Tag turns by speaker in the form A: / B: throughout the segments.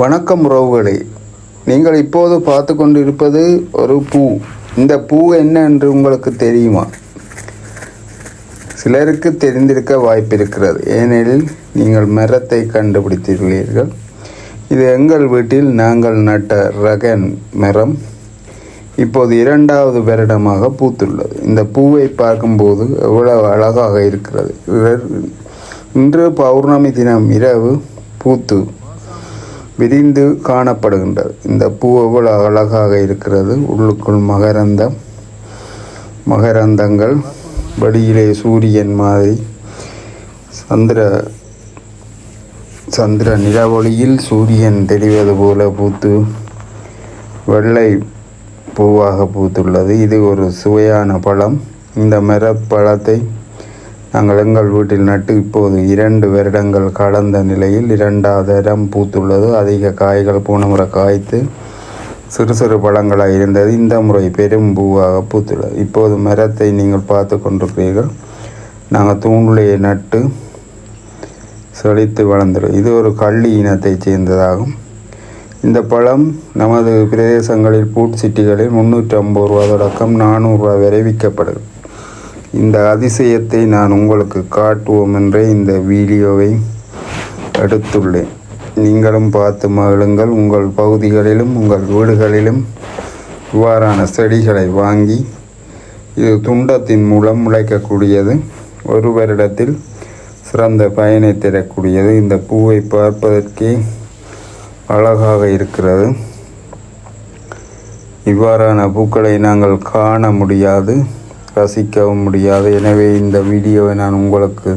A: வணக்கம் உறவுகளே. நீங்கள் இப்போது பார்த்து கொண்டிருப்பது ஒரு பூ. இந்த பூ என்ன என்று உங்களுக்கு தெரியுமா? சிலருக்கு தெரிந்திருக்க வாய்ப்பிருக்கிறது. ஏனெனில் நீங்கள் மரத்தை கண்டுபிடித்துள்ளீர்கள். இது எங்கள் வீட்டில் நாங்கள் நட்ட ரகன் மரம். இப்போது இரண்டாவது வருடமாக பூத்துள்ளது. இந்த பூவை பார்க்கும்போது எவ்வளவு அழகாக இருக்கிறது. இன்று பௌர்ணமி தினம் இரவு பூத்து விரிந்து காணப்படுகின்றது. இந்த பூ எவ்வளவு அழகாக இருக்கிறது. உள்ளுக்குள் மகரந்தம் மகரந்தங்கள் வெளியிலே சூரியன் மாதிரி. சந்திர சந்திர நிலவொளியில் சூரியன் தெரிவது போல பூத்து வெள்ளை பூவாக பூத்துள்ளது. இது ஒரு சுவையான பழம். இந்த மரப்பழத்தை நாங்கள் எங்கள் வீட்டில் நட்டு இப்போது இரண்டு வருடங்கள் கடந்த நிலையில் இரண்டாவது இடம் பூத்துள்ளது. அதிக காய்கள் போன முறை காய்த்து சிறு சிறு பழங்களாக இருந்தது. இந்த முறை பெரும் பூவாக பூத்துள்ளது. இப்போது மரத்தை நீங்கள் பார்த்து கொண்டிருக்கிறீர்கள். நாங்கள் தூண்டிலேயே நட்டு செழித்து வளர்ந்துடும் இது ஒரு கள்ளி இனத்தைச் சேர்ந்ததாகும். இந்த பழம் நமது பிரதேசங்களில் பூட் சிட்டிகளில் முந்நூற்றி ஐம்பது ரூபா தொடக்கம் நானூறுரூவா வரை விற்கப்படுது இந்த அதிசயத்தை நான் உங்களுக்கு காட்டுவோம் என்றே இந்த வீடியோவை எடுத்துள்ளேன். நீங்களும் பார்த்து மகிழுங்கள். உங்கள் பகுதிகளிலும் உங்கள் வீடுகளிலும் இவ்வாறான செடிகளை வாங்கி இது துண்டத்தின் மூலம் முளைக்கக்கூடியது ஒரு வருடத்தில் சிறந்த பயனை தரக்கூடியது. இந்த பூவை பார்ப்பதற்கே அழகாக இருக்கிறது. இவ்வாறான பூக்களை நாங்கள் காண முடியாது. ரசிக்கவும் முடியாது. எனவே இந்த வீடியோவை நான் உங்களுக்கு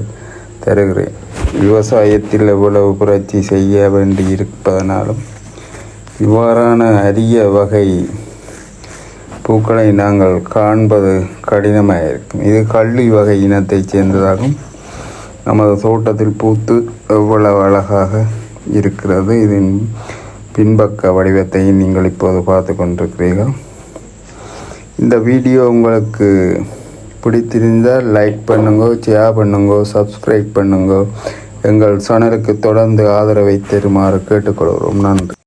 A: தருகிறேன். விவசாயத்தில் எவ்வளவு புரட்சி செய்ய வேண்டி இருப்பதனாலும் இவ்வாறான அரிய வகை பூக்களை நாங்கள் காண்பது கடினமாக இருக்கும். இது கள்ளி வகை இனத்தைச் சேர்ந்ததாகும். நமது தோட்டத்தில் பூத்து எவ்வளவு அழகாக இருக்கிறது இதன் பின்பக்க வடிவத்தை நீங்கள் இப்போது பார்த்து கொண்டிருக்கிறீர்கள். இந்த வீடியோ உங்களுக்கு பிடித்திருந்தால் லைக் பண்ணுங்க ஷேர் பண்ணுங்க சப்ஸ்கிரைப் பண்ணுங்க. எங்கள் சேனலுக்கு தொடர்ந்து ஆதரவை தருமாறு கேட்டுக்கொள்கிறோம். நன்றி.